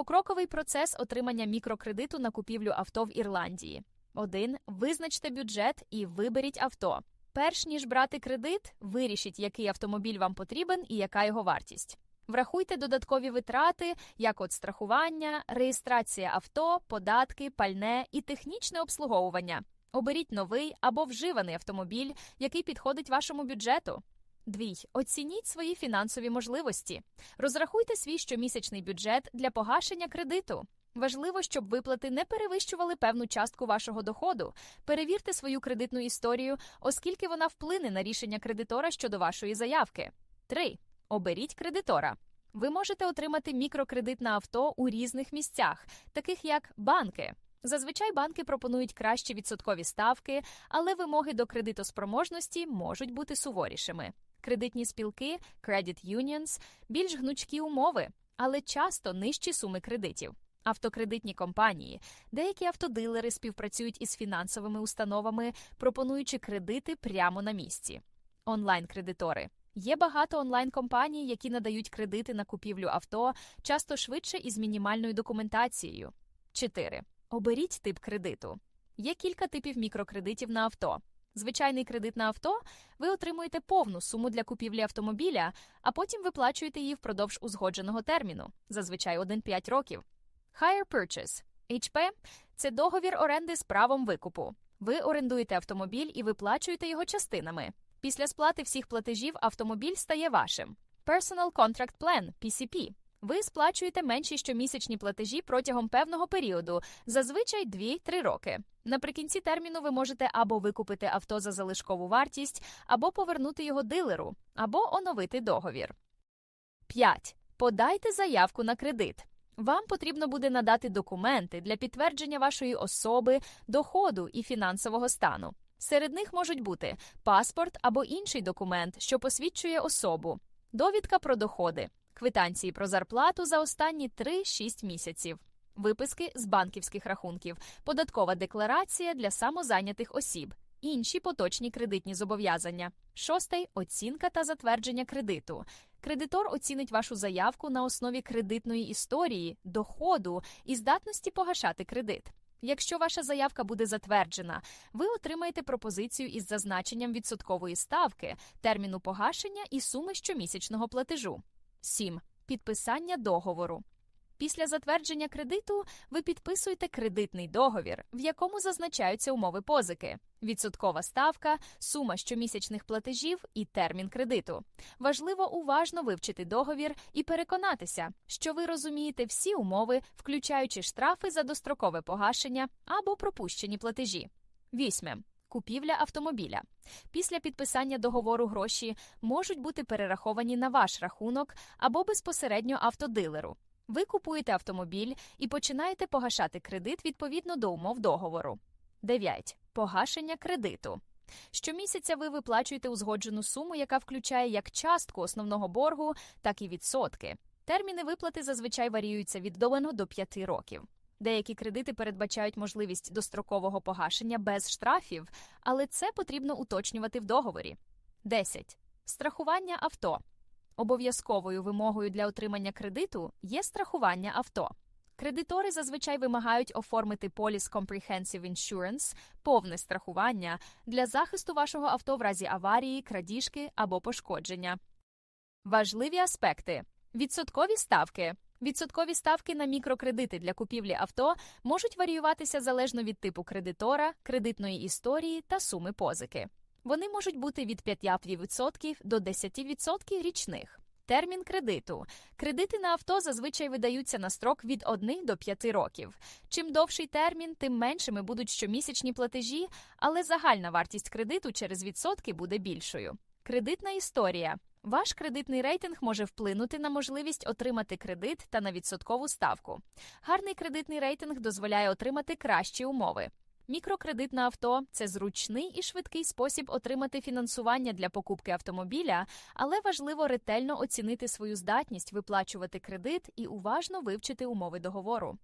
Покроковий процес отримання мікрокредиту на купівлю авто в Ірландії. 1. Визначте бюджет і виберіть авто. Перш ніж брати кредит, вирішіть, який автомобіль вам потрібен і яка його вартість. Врахуйте додаткові витрати, як от страхування, реєстрація авто, податки, пальне і технічне обслуговування. Оберіть новий або вживаний автомобіль, який підходить вашому бюджету. Двій. Оцініть свої фінансові можливості. Розрахуйте свій щомісячний бюджет для погашення кредиту. Важливо, щоб виплати не перевищували певну частку вашого доходу. Перевірте свою кредитну історію, оскільки вона вплине на рішення кредитора щодо вашої заявки. 3. Оберіть кредитора. Ви можете отримати мікрокредит на авто у різних місцях, таких як банки. Зазвичай банки пропонують кращі відсоткові ставки, але вимоги до кредитоспроможності можуть бути суворішими. Кредитні спілки Credit Unions більш гнучкі умови, але часто нижчі суми кредитів. Автокредитні компанії, деякі автодилери співпрацюють із фінансовими установами, пропонуючи кредити прямо на місці. Онлайн-кредитори. Є багато онлайн-компаній, які надають кредити на купівлю авто, часто швидше і з мінімальною документацією. 4. Оберіть тип кредиту. Є кілька типів мікрокредитів на авто. Звичайний кредит на авто ви отримуєте повну суму для купівлі автомобіля, а потім виплачуєте її впродовж узгодженого терміну, зазвичай 1-5 років. Hire Purchase HP – це договір оренди з правом викупу. Ви орендуєте автомобіль і виплачуєте його частинами. Після сплати всіх платежів автомобіль стає вашим. Personal Contract Plan PCP. Ви сплачуєте менші щомісячні платежі протягом певного періоду, зазвичай 2-3 роки. Наприкінці терміну ви можете або викупити авто за залишкову вартість, або повернути його дилеру, або оновити договір. 5. Подайте заявку на кредит. Вам потрібно буде надати документи для підтвердження вашої особи, доходу і фінансового стану. Серед них можуть бути паспорт або інший документ, що посвідчує особу, довідка про доходи, квитанції про зарплату за останні 3-6 місяців, виписки з банківських рахунків, податкова декларація для самозайнятих осіб, інші поточні кредитні зобов'язання. Шостий оцінка та затвердження кредиту. Кредитор оцінить вашу заявку на основі кредитної історії, доходу і здатності погашати кредит. Якщо ваша заявка буде затверджена, ви отримаєте пропозицію із зазначенням відсоткової ставки, терміну погашення і суми щомісячного платежу. 7. Підписання договору. Після затвердження кредиту ви підписуєте кредитний договір, в якому зазначаються умови позики, відсоткова ставка, сума щомісячних платежів і термін кредиту. Важливо уважно вивчити договір і переконатися, що ви розумієте всі умови, включаючи штрафи за дострокове погашення або пропущені платежі. 8. Купівля автомобіля. Після підписання договору гроші можуть бути перераховані на ваш рахунок або безпосередньо автодилеру. Ви купуєте автомобіль і починаєте погашати кредит відповідно до умов договору. 9. Погашення кредиту. Щомісяця ви виплачуєте узгоджену суму, яка включає як частку основного боргу, так і відсотки. Терміни виплати зазвичай варіюються від 1 до 5 років. Деякі кредити передбачають можливість дострокового погашення без штрафів, але це потрібно уточнювати в договорі. 10. Страхування авто. Обов'язковою вимогою для отримання кредиту є страхування авто. Кредитори зазвичай вимагають оформити поліс Comprehensive Insurance, повне страхування для захисту вашого авто в разі аварії, крадіжки або пошкодження. Важливі аспекти: відсоткові ставки. Відсоткові ставки на мікрокредити для купівлі авто можуть варіюватися залежно від типу кредитора, кредитної історії та суми позики. Вони можуть бути від 5% до 10% річних. Термін кредиту. Кредити на авто зазвичай видаються на строк від 1 до 5 років. Чим довший термін, тим меншими будуть щомісячні платежі, але загальна вартість кредиту через відсотки буде більшою. Кредитна історія. Ваш кредитний рейтинг може вплинути на можливість отримати кредит та на відсоткову ставку. Гарний кредитний рейтинг дозволяє отримати кращі умови. Мікрокредит на авто це зручний і швидкий спосіб отримати фінансування для покупки автомобіля, але важливо ретельно оцінити свою здатність виплачувати кредит і уважно вивчити умови договору.